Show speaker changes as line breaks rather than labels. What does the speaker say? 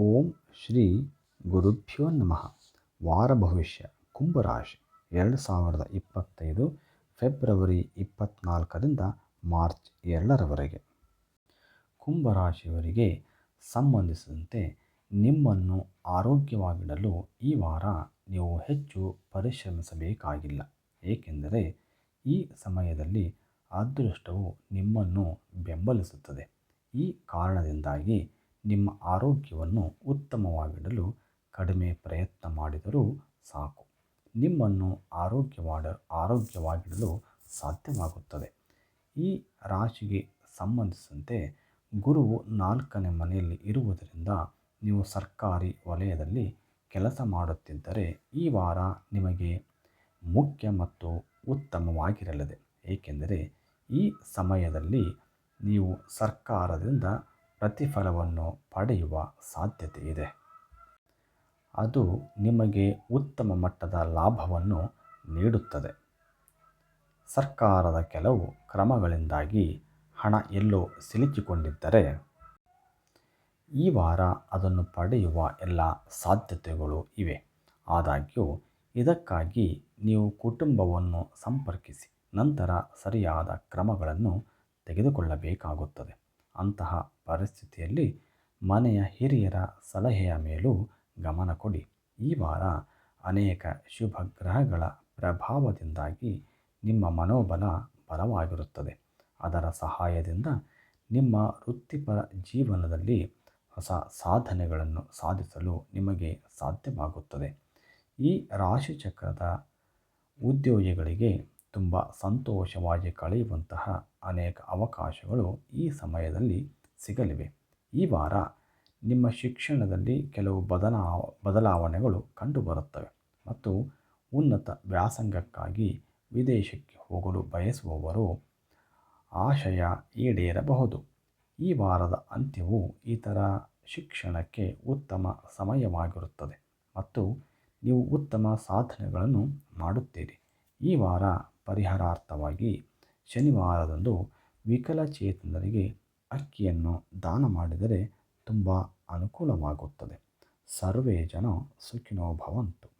ಓಂ ಶ್ರೀ ಗುರುಭ್ಯೋ ನಮಃ. ವಾರ ಭವಿಷ್ಯ, ಕುಂಭರಾಶಿ, ಎರಡು ಸಾವಿರದ ಇಪ್ಪತ್ತೈದು ಫೆಬ್ರವರಿ ಇಪ್ಪತ್ತ್ನಾಲ್ಕರಿಂದ ಮಾರ್ಚ್ ಎರಡರವರೆಗೆ. ಕುಂಭರಾಶಿಯವರಿಗೆ ಸಂಬಂಧಿಸಿದಂತೆ ನಿಮ್ಮನ್ನು ಆರೋಗ್ಯವಾಗಿಡಲು ಈ ವಾರ ನೀವು ಹೆಚ್ಚು ಪರಿಶ್ರಮಿಸಬೇಕಾಗಿಲ್ಲ. ಏಕೆಂದರೆ ಈ ಸಮಯದಲ್ಲಿ ಅದೃಷ್ಟವು ನಿಮ್ಮನ್ನು ಬೆಂಬಲಿಸುತ್ತದೆ. ಈ ಕಾರಣದಿಂದಾಗಿ ನಿಮ್ಮ ಆರೋಗ್ಯವನ್ನು ಉತ್ತಮವಾಗಿಡಲು ಕಡಿಮೆ ಪ್ರಯತ್ನ ಮಾಡಿದರೂ ಸಾಕು. ನಿಮ್ಮನ್ನು ಆರೋಗ್ಯವಾಡ, ಆರೋಗ್ಯವಾಗಿಡಲು ಸಾಧ್ಯವಾಗುತ್ತದೆ. ಈ ರಾಶಿಗೆ ಸಂಬಂಧಿಸಿದಂತೆ ಗುರುವು ನಾಲ್ಕನೇ ಮನೆಯಲ್ಲಿ ಇರುವುದರಿಂದ ನೀವು ಸರ್ಕಾರಿ ವಲಯದಲ್ಲಿ ಕೆಲಸ ಮಾಡುತ್ತಿದ್ದರೆ ಈ ವಾರ ನಿಮಗೆ ಮುಖ್ಯ ಮತ್ತು ಉತ್ತಮವಾಗಿರಲಿದೆ. ಏಕೆಂದರೆ ಈ ಸಮಯದಲ್ಲಿ ನೀವು ಸರ್ಕಾರದಿಂದ ಪ್ರತಿಫಲವನ್ನು ಪಡೆಯುವ ಸಾಧ್ಯತೆ ಇದೆ ಅದು ನಿಮಗೆ ಉತ್ತಮ ಮಟ್ಟದ ಲಾಭವನ್ನು ನೀಡುತ್ತದೆ. ಸರ್ಕಾರದ ಕೆಲವು ಕ್ರಮಗಳಿಂದಾಗಿ ಹಣ ಎಲ್ಲೋ ಸಿಲುಕಿಕೊಂಡಿದ್ದರೆ, ಈ ವಾರ ಅದನ್ನು ಪಡೆಯುವ ಎಲ್ಲ ಸಾಧ್ಯತೆಗಳು ಇವೆ. ಆದಾಗ್ಯೂ, ಇದಕ್ಕಾಗಿ ನೀವು ಕುಟುಂಬವನ್ನು ಸಂಪರ್ಕಿಸಿ, ನಂತರ ಸರಿಯಾದ ಕ್ರಮಗಳನ್ನು ತೆಗೆದುಕೊಳ್ಳಬೇಕಾಗುತ್ತದೆ. ಅಂತಹ ಪರಿಸ್ಥಿತಿಯಲ್ಲಿ ಮನೆಯ ಹಿರಿಯರ ಸಲಹೆಯ ಮೇಲೂ ಗಮನ ಕೊಡಿ. ಈ ವಾರ ಅನೇಕ ಶುಭ ಗ್ರಹಗಳ ಪ್ರಭಾವದಿಂದಾಗಿ ನಿಮ್ಮ ಮನೋಬಲ ಬಲವಾಗಿರುತ್ತದೆ. ಅದರ ಸಹಾಯದಿಂದ ನಿಮ್ಮ ವೃತ್ತಿಪರ ಜೀವನದಲ್ಲಿ ಹೊಸ ಸಾಧನೆಗಳನ್ನು ಸಾಧಿಸಲು ನಿಮಗೆ ಸಾಧ್ಯವಾಗುತ್ತದೆ. ಈ ರಾಶಿಚಕ್ರದ ಉದ್ಯೋಗಿಗಳಿಗೆ ತುಂಬ ಸಂತೋಷವಾಗಿ ಕಳೆಯುವಂತಹ ಅನೇಕ ಅವಕಾಶಗಳು ಈ ಸಮಯದಲ್ಲಿ ಸಿಗಲಿವೆ. ಈ ವಾರ ನಿಮ್ಮ ಶಿಕ್ಷಣದಲ್ಲಿ ಕೆಲವು ಬದಲಾ ಬದಲಾವಣೆಗಳು ಕಂಡುಬರುತ್ತವೆ ಮತ್ತು ಉನ್ನತ ವ್ಯಾಸಂಗಕ್ಕಾಗಿ ವಿದೇಶಕ್ಕೆ ಹೋಗಲು ಬಯಸುವವರು ಆಶಯ ಈಡೇರಬಹುದು. ಈ ವಾರದ ಅಂತ್ಯವು ಇತರ ಶಿಕ್ಷಣಕ್ಕೆ ಉತ್ತಮ ಸಮಯವಾಗಿರುತ್ತದೆ ಮತ್ತು ನೀವು ಉತ್ತಮ ಸಾಧನೆಗಳನ್ನು ಮಾಡುತ್ತೀರಿ. ಈ ವಾರ ಪರಿಹಾರಾರ್ಥವಾಗಿ ಶನಿವಾರದಂದು ವಿಕಲಚೇತನರಿಗೆ ಅಕ್ಕಿಯನ್ನು ದಾನ ಮಾಡಿದರೆ ತುಂಬ ಅನುಕೂಲವಾಗುತ್ತದೆ. ಸರ್ವೇ ಜನ ಸುಖಿನೋ ಭವಂತು.